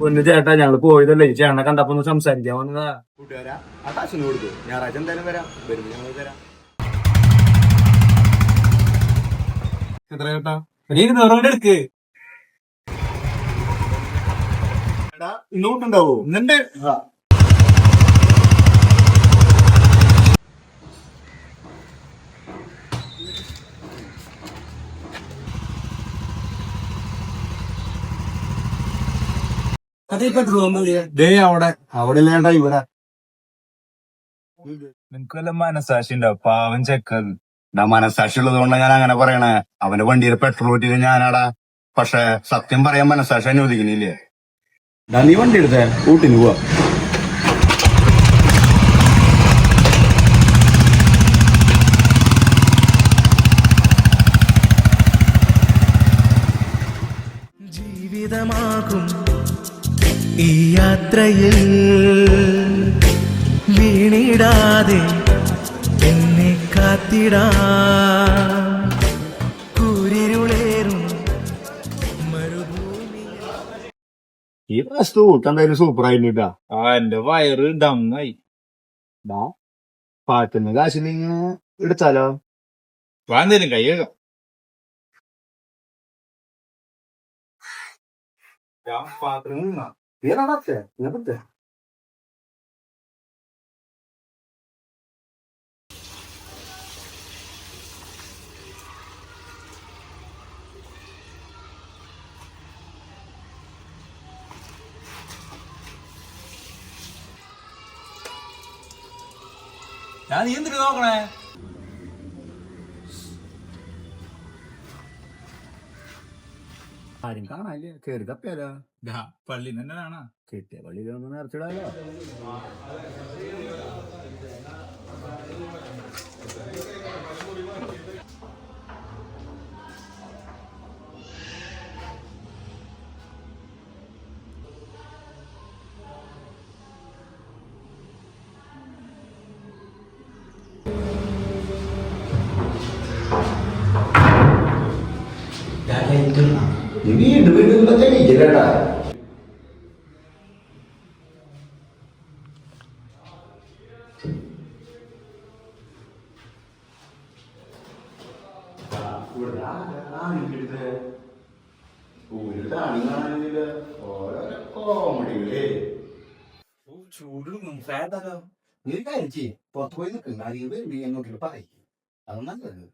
പൊന്നു ചേട്ടാ ഞങ്ങൾ പോയതല്ലേ. ഈ ചേട്ടനെ കണ്ടപ്പോ ഒന്ന് സംസാരിക്കാൻ വന്നതാ. കൂട്ടുകാരാ ആ കാശിന് ഞായറാഴ്ച എന്തായാലും വരാം. വരുമ്പോ ഞങ്ങൾ തരാം എത്ര ചേട്ടാ? ഇരുന്നൂറ് എടുക്ക്. ഇന്നുണ്ടാവോ ഇന്നുണ്ട്. ദേ അവിടെ അവിടെ ഇല്ലേണ്ട ഇവിടെ. നിനക്ക് വല്ല മനസാക്ഷി ഉണ്ടാവും പാവൻ ചെക്കത് എടാ മനസാക്ഷി ഉള്ളത് കൊണ്ട് ഞാൻ അങ്ങനെ പറയണേ. അവന്റെ വണ്ടിയിൽ പെട്രോൾ ഊറ്റിയത് ഞാനാടാ. പക്ഷെ സത്യം പറയാൻ മനസാക്ഷി അനുവദിക്കുന്നില്ലേ ഞാൻ നീ വണ്ടി എടുത്തേ. ഊട്ടിന് പോവാ. ജീവിതമാകും ഈ യാത്രയിൽ വീണിടാതെ എന്നെ കാത്തിടാ. കൂരിരുളേറും ഈ ഊട്ട് എന്തായാലും സൂപ്പർ ആയിട്ടാ ആ എന്റെ വയറ് ഡങ്ങായി പാറ്റുന്ന കാശ് നിങ്ങൾ എടുത്താലോ? വാന്തേലും കൈ പാത്രം നിന്നാ ഞാൻ നീ എന്തിനു നോക്കണേ ആരും കാണാല്ലേ കേറി തപ്പിയാലോ? പള്ളി തന്നെ കാണാ കിട്ടിയ പള്ളിയിലൊന്നും നേർച്ചിടാലോ വീണ്ടും വീണ്ടും കോമഡികളേ ചൂട് നീ ചെയ്യ് പുറത്ത് പോയി നിൽക്കുന്ന അറിയുമ്പോൾ പറയും. അത് നല്ലത്.